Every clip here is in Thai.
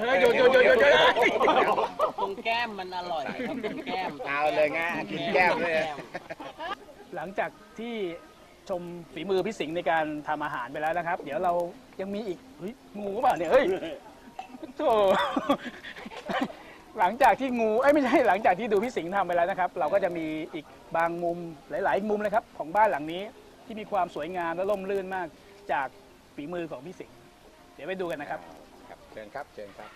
เฮ้ยหยุดหยุดหยุดหยุดหยุดตรงแก้มมันอร่อยครับตรงแก้มเอาเลยงะกินแก้มเลย หลังจากที่ชมฝีมือพี่สิงห์ในการทำอาหารไปแล้วนะครับ เดี๋ยวเรายังมีอีกเฮ้ยงูเปล่าเนี่ยเฮ้ยโธ่หลังจากที่งูเอ้ยไม่ใช่หลังจากที่ดูพี่สิงห์ทำไปแล้วนะครับ เราก็จะมีอีกบางมุมหลาย ๆ มุมเลยครับ ของบ้านหลังนี้ที่มีความสวยงามและร่มรื่นมากจากฝีมือของพี่สิงห์เดี๋ยวไปดูกันนะครับ เชิญครับเชิญครับ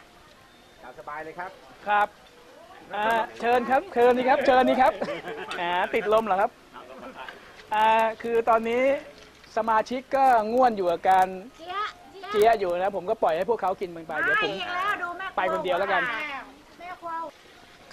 ตามสบายเลยครับ ครับอ่าเชิญครับเชิญนี่ครับ เชิญนี่ครับอ่าติดลมเหรอครับอ่าคือตอนนี้สมาชิกก็ง่วนอยู่กับการเจี๊ยะเจียอยู่นะ ผมก็ปล่อยให้พวกเขากินมันไปเดี๋ยวผม อีกแล้วดูแม่ไปคนเดียวแล้วกัน แม่ครัว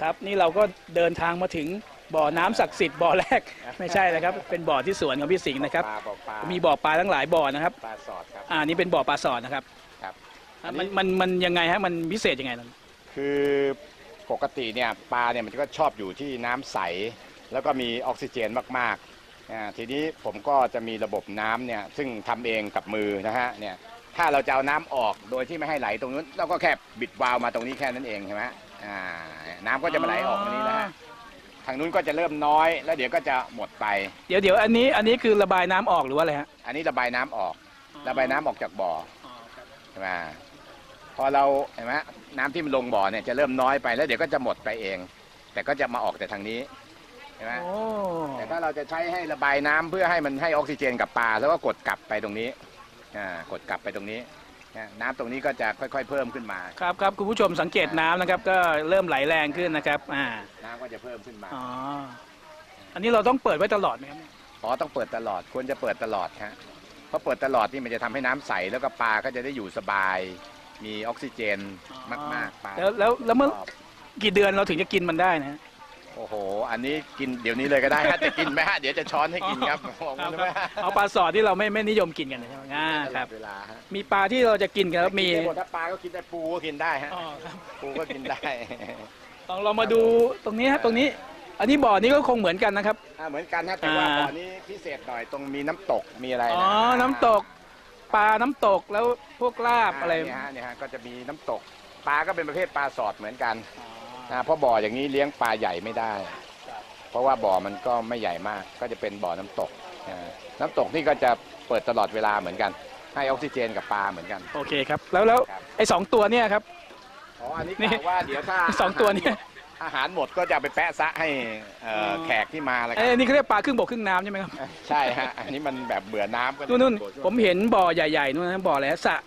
ครับนี่เราก็เดินทางมาถึงบ่อน้ำศักดิ์สิทธิ์บ่อแรก ไม่ใช่นะครับ เป็นบ่อที่สวนของพี่สิงห์นะครับ ปลาบอกปลามีบ่อปลาทั้งหลายบ่อนะครับ ปลาสอดครับ อ่านี่เป็นบ่อปลาสอดนะครับ ครับอะ มันมันมันยังไงฮะมันพิเศษยังไงนั่นคือปกติเนี่ยปลาเนี่ยมันก็ชอบอยู่ที่น้ำใส แล้วก็มีออกซิเจนมากๆอ่าทีนี้ผมก็จะมีระบบน้ำเนี่ยซึ่งทำเองกับมือนะฮะเนี่ยถ้าเราจะเอาน้ำออกโดยที่ไม่ให้ไหลตรงนู้นเราก็แค่บิดวาล์วมาตรงนี้แค่นั้นเองใช่ไหมอ่าน้ำก็จะมาไหลออกตรงนี้นะฮะทางนู้นก็จะเริ่มน้อย แล้วเดี๋ยวก็จะหมดไป เดี๋ยวเดี๋ยวอันนี้อันนี้คือระบายน้ำออกหรือว่าอะไรฮะอันนี้ระบายน้ำออก ระบายน้ำออกจากบ่อใช่ไหมพ อเราเห็นไหมน้ำที่มันลงบ่อเนี่ยจะเริ่มน้อยไปแล้วเดี๋ยวก็จะหมดไปเอง แต่ก็จะมาออกแต่ทางนี้เห็นไหมโอ้แต่ถ้าเราจะใช้ให้ระบายน้ำเพื่อให้มันให้ออกซิเจนกับปลาแล้วก็กดกลับไปตรงนี้อ่ากดกลับไปตรงนี้นะน้ำตรงนี้ก็จะค่อย ๆ เพิ่มขึ้นมาครับครับคุณผู้ชมสังเกตน้ำนะครับ ก็เริ่มไหลแรงขึ้นนะครับอ่าน้ำก็จะเพิ่มขึ้นมาอ๋ออันนี้เราต้องเปิดไว้ตลอดไหมครับเนี่ยอ๋อต้องเปิดตลอดควรจะเปิดตลอดฮะเพราะเปิดตลอดนี่มันจะทำให้น้ำใสแล้วก็ปลาก็จะได้อยู่สบาย มีออกซิเจนมากๆปลาแล้วแล้วแล้วเมื่อชอบกี่เดือนเราถึงจะกินมันได้นะฮะโอ้โห อันนี้กินเดี๋ยวนี้เลยก็ได้ฮะจะกินไหมฮะเดี๋ยวจะช้อนให้กินครับบอกครับเลยคว่ารับเอาปลาสอดที่เราไม่ไม่นิยมกินกันใช่ไหมอ่าตคลรัอบดเวลาฮะมีปลาที่เราจะกินกันแล้วมีกินได้หมดถ้าปลาก็กินได้ปูก็กินได้ฮะอ๋อครับปูก็กินได้ ลองเรามาดูตรงนี้ฮะตรงนี้ อันนี้บ่อนี้ก็คงเหมือนกันนะครับ อ่าเหมือนกันฮะแต่ว่าอ่า บ่อนี้พิเศษหน่อยตรงมีน้ำตกมีอะไรอ๋อนะน้ำตก ปลาน้ำตกแล้วพวกลาบอะไรเนี่ยฮะเนี่ยฮะก็จะมีน้ำตกปลาก็เป็นประเภทปลาสอดเหมือนกันนะเพราะบ่ออย่างนี้เลี้ยงปลาใหญ่ไม่ได้ เพราะว่าบ่อมันก็ไม่ใหญ่มาก ก็จะเป็นบ่อน้ำตกอ่าน้ำตกนี่ก็จะเปิดตลอดเวลาเหมือนกัน ให้ออกซิเจนกับปลาเหมือนกัน โอเคครับ แล้วแล้วครับไอ้สองตัวเนี่ยครับ อ๋ออันนี้นี่ กะว่าเดี๋ยวถ้า สองตัวเนี่ย อาหารหมดก็จะเอาไปแปะซะให้เอ่อออ แขกที่มาแล้วกัไอ้นี่เขาเรียกปลาครึ่งบกครึ่งน้ำใช่ไหมครับใช่ฮะอันนี้มันแบบเบื่อน้ำก็นู่นนู่นโดดช่วงผมเห็นบ่อใหญ่ๆนู่นนะบ่ออะไรฮะสระ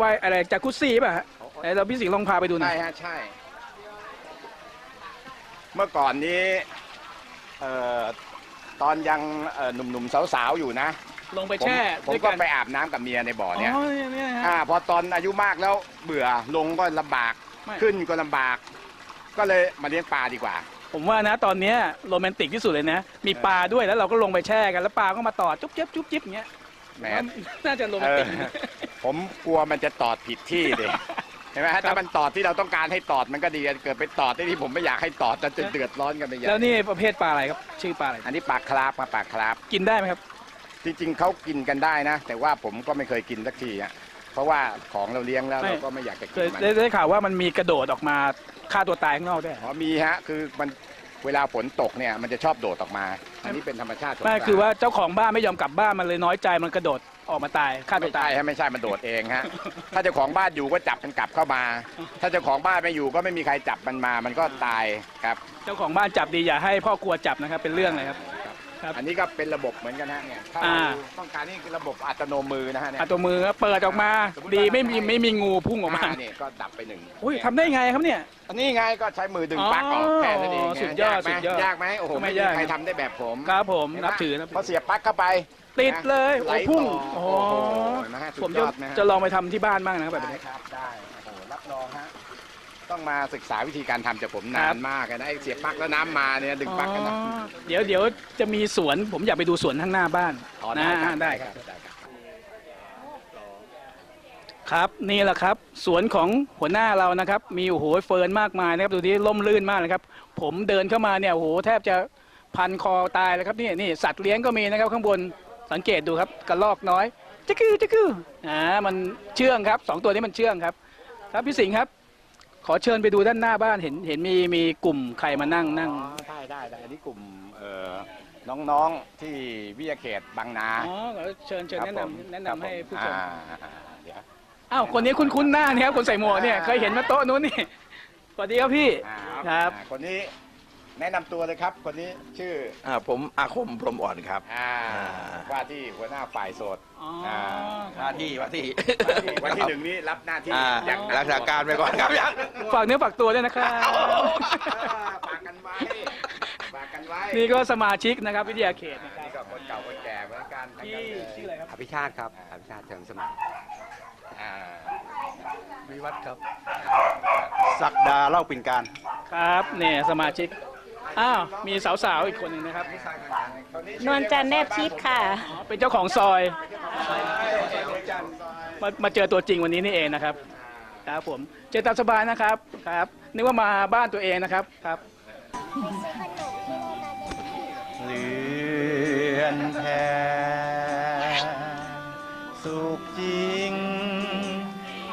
ว่ายอะไรจากุซซี่ป่ะฮะไหนเราพี่สิงห์ลองพาไปดูหน่ใช่อยฮะใช่ เมื่อก่อนนี้เอ่อตอนยังเอ่อหนุ่มๆสาวๆอยู่นะลงไปผมแช่ผมด้วยก็กันไปอาบน้ำกับเมียในบ่ออ๋อเนี่ยเนี่ยเนี่ยฮะ อ่าพอตอนอายุมากแล้วเบื่อลงก็ลำบากไม่ ขึ้นก็ลำบาก ก็เลยมาเลี้ยงปลาดีกว่า ผมว่านะตอนเนี้ยโรแมนติกที่สุดเลยนะ มีปลาด้วยแล้วเราก็ลงไปแช่กันแล้วปลาก็มาต่อจุ๊บเจี๊ยบจุ๊บจิ๊บอย่างเงี้ยแหม น่าจะโรแมเอนอติกผมกลัวมันจะตอดผิดที่ดิ เห็นไหมฮะถ้ามันตอดที่เราต้องการให้ตอดมันก็ดีเกิดไปตอดที่ที่ผมไม่อยากให้ตอดจะเดือดร้อนกันไปใหญ่แล้วนี่ประเภทปลาอะไรครับ ชื่อปลาอะไร อันนี้ปลาคราฟมาปลาคราฟกินได้ไหมครับ จริงๆเขากินกันได้นะ แต่ว่าผมก็ไม่เคยกินสักทีอะเพราะว่าของเราเลี้ยงแล้วไม่ เราก็ไม่อยากจะเคกินยมันได้ได้ข่าวว่ามันมีกระโดดออกมา ฆ่าตัวตายข้างนอกด้วยอ๋อมีฮะคือมันเวลาฝนตกเนี่ยมันจะชอบโดดออกมา อันนี้เป็นธรรมชาติของไม่ปลคือว่าเจ้าของบ้านไม่ยอมกลับบ้านมันเลยน้อยใจมันกระโดดออกมาตายฆ่าตัไม่วตาใช่ยฮะไม่ใช่มันโดดเองฮะ ถ้าเจ้าของบ้านอยู่ก็จับมันกลับเข้ามา ถ้าเจ้าของบ้านไม่อยู่ก็ไม่มีใครจับมันมา มันก็ตายครับ เจ้าของบ้านจับดีอย่าให้พ่อครัวจับนะครับเป็นเรื่องเลยครับ ครับ อันนี้ก็เป็นระบบเหมือนกันฮะเนี่ยถ้าอ่า เราต้องการนี่คือระบบอัตโนมือนะฮะเนี่ย อะตัวมือเปิดออกมา สมมุติดีว่าไม่มีไม่มีงูพุ่งออกมาอ่เนี่ยก็ดับไปหนึ่งอุ้ยทำได้ไงครับเนี่ย อันนี้ไงก็ใช้มือดึงอ๋อปลั๊กออกแค่นั้นเองสุดยอดากไหมสุดยอดยากไหมโอ้โหไม่ไม่มียาก ใครทำได้แบบผมครับผมเห็นไหมนับถือนะพอเสียบปลั๊กเข้าไปติดเลยไหลโอ้พุ่งต่อโอ้โอ้โหโหเห็นไหมฮะสุดผมยจะอดนะฮะจะลองไปทำที่บ้านบ้างนะครับแบบได้นี้ครับได้โอ้โหรับรองฮะ ต้องมาศึกษาวิธีการทำจากผมครันาบนมากเลยนะไอ้เสียบปลั๊กแล้วน้ำมาเนี่ยดึงปลั๊กกันนะอ๋อเดี๋ยวเดี๋ยวจะมีสวนผมอยากไปดูสวนข้างหน้าบ้านอ๋อนะครับได้ครับ ได้ครับ ครับนี่แหละครับ สวนของหัวหน้าเรานะครับ มีโอ้โหเฟิร์นมากมายนะครับดูที่ล่มลื่นมากเลยครับ ผมเดินเข้ามาเนี่ยโอ้โหแทบจะพันคอตายเลยครับนี่นี่สัตว์เลี้ยงก็มีนะครับ ข้างบนสังเกตดูครับกระรอกน้อยจิกกือจิกกืออ่ามันเชื่องครับสองตัวนี้มันเชื่องครับ ครับพี่สิงห์ครับ ขอเชิญไปดูด้านหน้าบ้านเห็นเห็นมีมีกลุ่มใครมานั่งนั่ง อ๋อได้ได้ได้อันนี้กลุ่มเอ่อน้องๆที่วิทยาเขตบางนาอ๋อขอเชิญเชิญครับแนะผมนำแนะนำให้ผู้ชมอ่าอ่าเดี๋ยว อ้าวคนนี้คุ้นคุ้นๆหน้าเนี่ยครับคนใส่หมวกเนี่ยอ่า เคยเห็นมาโต๊ะนู้นนี่ สวัสดีครับพี่ อ่าครับ อ่าคนนี้ แนะนำตัวเลยครับ คนนี้ชื่ออ่าผมอาคมพรหมอ่อนครับ อ่าอ่า ว่าที่หัวหน้าฝ่ายโสดอ๋ออ่าว่าที่ว่าที่วันที่หนึ่งนี้รับหน้าที่อ่าอย่างหนัรักษาการไปก่อนครับฝากเนื้อฝากตัวด้วยนะครับ อ่าฝากกันไว้ฝากกันไว้นี่ก็สมาชิกนะครับวิทยาเขตนะคนี่รับก็คนเก่าคนแก่เหมือนกันทั้งพี่นั้นเลยชื่ออะไรครับ อภิชาติครับอภิชาติเชิงสมัครอ่าวิวัฒครับ ศักดาเล่าปิ่นการ ครับเนี่ยสมาชิก อ้าวมีสาวๆอีกคนหนึ่งนะครับนวลจันทร์แนบชิดค่ะ อ๋อเป็นเจ้าของซอยมามาเจอตัวจริงวันนี้นี่เองนะครับครับผมเจอตามสบายนะครับครับนึกว่ามาบ้านตัวเองนะครับครับเลือนแพสุขจริง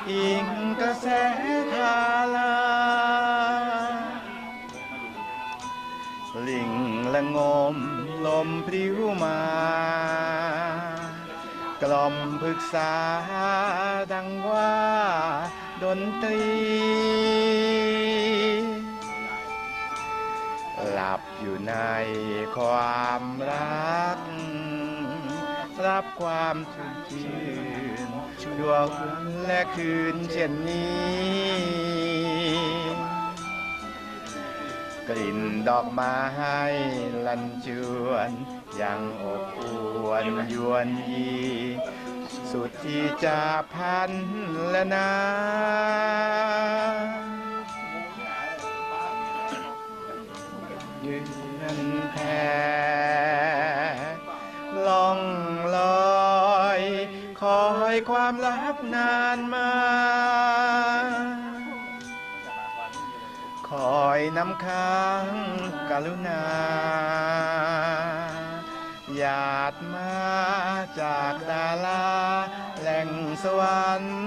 อิงกระแส ลิงละงมลมพริ้วมา กล่อมปรึกษาดังว่าดนตรี หลับอยู่ในความรัก รับความชุ่มชื่นดวและคืนเช่นนี้ กลิ่นดอกไม้ลันจวนยังอบอวนยวนยี สุดที่จะพันและนายืนแผ่ล่องลอย คอยความลับนานมา น้ำค้างกรุณา หยาดมาจากดาลาแหล่งสวรรค์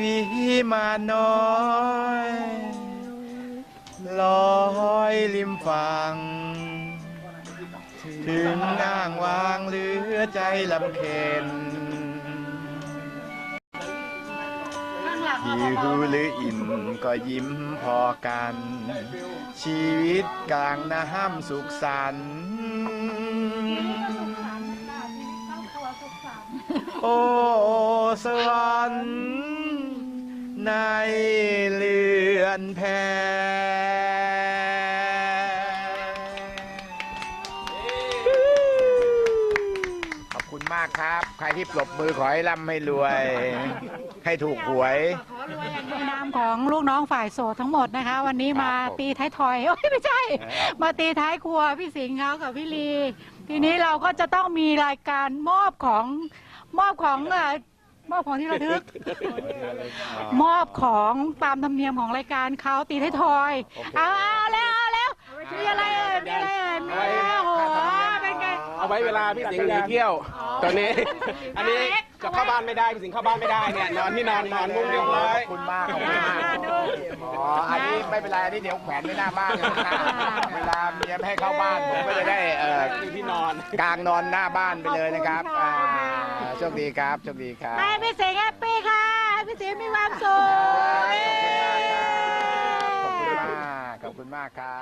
วิมานน้อยลอยริมฝั่งถึงน่างวางเหลือใจลำเค็น หิวหรืออิ่มก็ยิ้มพอกัน ชีวิตกลางน้ำสุขสันต์โอ้สวรรค์ในเรือนแพขอบคุณมากครับ ใครที่ปรบมือขอให้ร่ำให้รวย ให้ถูกหวยในนามของลูกน้องฝ่ายโสดทั้งหมดนะคะ วันนี้มาครับผมตีท้ายถอยโอ้ยไม่ใช่ มาตีท้ายครัวพี่สิงห์เขากับพี่ลี ทีนี้เราก็จะต้องมีรายการมอบของมอบของเอ่อมอบของที่ระลึก มอบของตามธรรมเนียมของรายการเขาตีท้ายถอยเอาเอาแล้วเอาแล้วมีอะไรเอ่ยมีอะไรเอ่ยมีอะไรโอ้โหเป็นไง เอาไว้เวลาพี่สิงห์หนีเที่ยว ตอนนี้ อันนี้ จะเข้าบ้านไม่ได้พี่สิงเข้าบ้านไม่ได้เนี่ยนอนที่นอนนอนมุ้งเรียบร้อยคุณมากขอบคุณมากอ๋ออันนี้ไม่เป็นไรอันนี้เดี๋ยวแขวนไว้หน้าบ้านเวลาเมียไม่ให้เข้าบ้านผมก็จะได้เอ่อที่นอนกลางนอนหน้าบ้านไปเลยนะครับอ่าโชคดีครับโชคดีครับ ให้พี่สิงห์แฮปปี้ค่ะให้พี่สิงห์มีความสุข ขอบคุณมากขอบคุณมากครับ